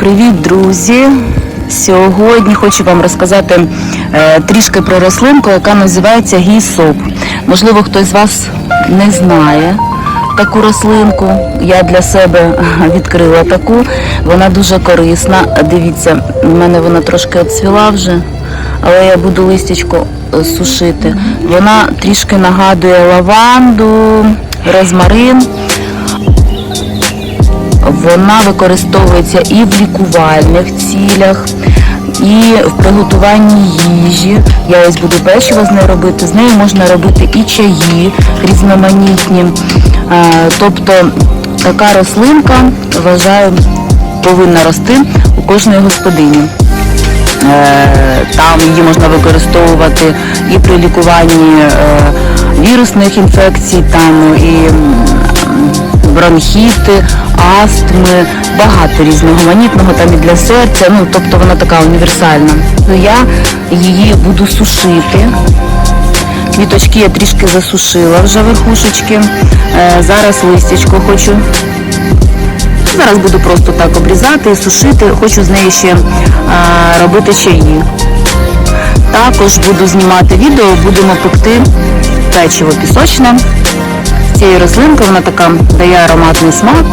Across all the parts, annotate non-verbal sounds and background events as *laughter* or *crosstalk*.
Привіт, друзі! Сьогодні хочу вам розказати е, трішки про рослинку, яка називається гійсоп. Можливо, хтось з вас не знає таку рослинку. Я для себе *laughs* відкрила таку. Вона дуже корисна. Дивіться, в мене вона трошки обцвіла вже, але я буду листячко е, сушити. Вона трішки нагадує лаванду, розмарин. Вона використовується і в лікувальних цілях, і в приготуванні їжі. Я ось буду печиво з нею робити. З нею можна робити і чаї різноманітні. Е, Тобто така рослинка, вважаю, повинна рости у кожної господині. Е, Там її можна використовувати і при лікуванні е, вірусних інфекцій, там і бронхіти, астми, багато різноманітного, там і для серця, ну тобто вона така універсальна. Ну, Я її буду сушити. Квіточки я трішки засушила вже верхушечки. Е, Зараз листячко хочу Зараз буду просто так обрізати і сушити. Хочу з неї ще а, робити чаї. Також буду знімати відео, будемо пекти печиво пісочне. З рослинка вона така дає ароматний смак.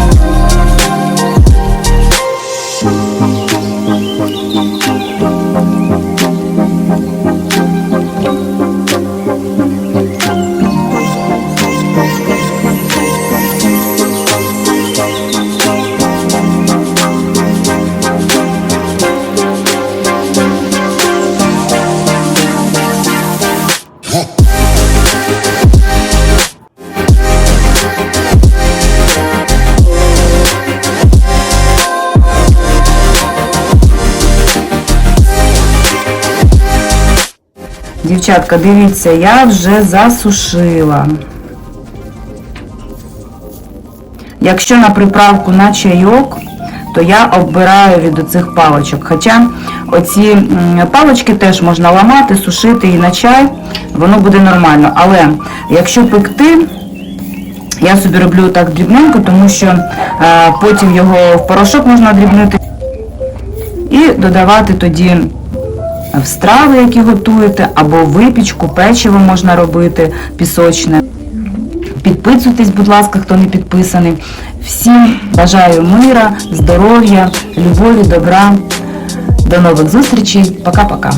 Дівчатка, дивіться, я вже засушила. Якщо на приправку на чайок, то я оббираю від оцих паличок. Хоча оці м, палички теж можна ламати, сушити і на чай, воно буде нормально. Але якщо пекти, я собі роблю так дрібненько, тому що е, потім його в порошок можна дрібнити і додавати тоді в страви, які готуєте, або випічку, печиво можна робити пісочне. Підписуйтесь, будь ласка, хто не підписаний. Всім бажаю мира, здоров'я, любові, добра. До нових зустрічей. Пока-пока.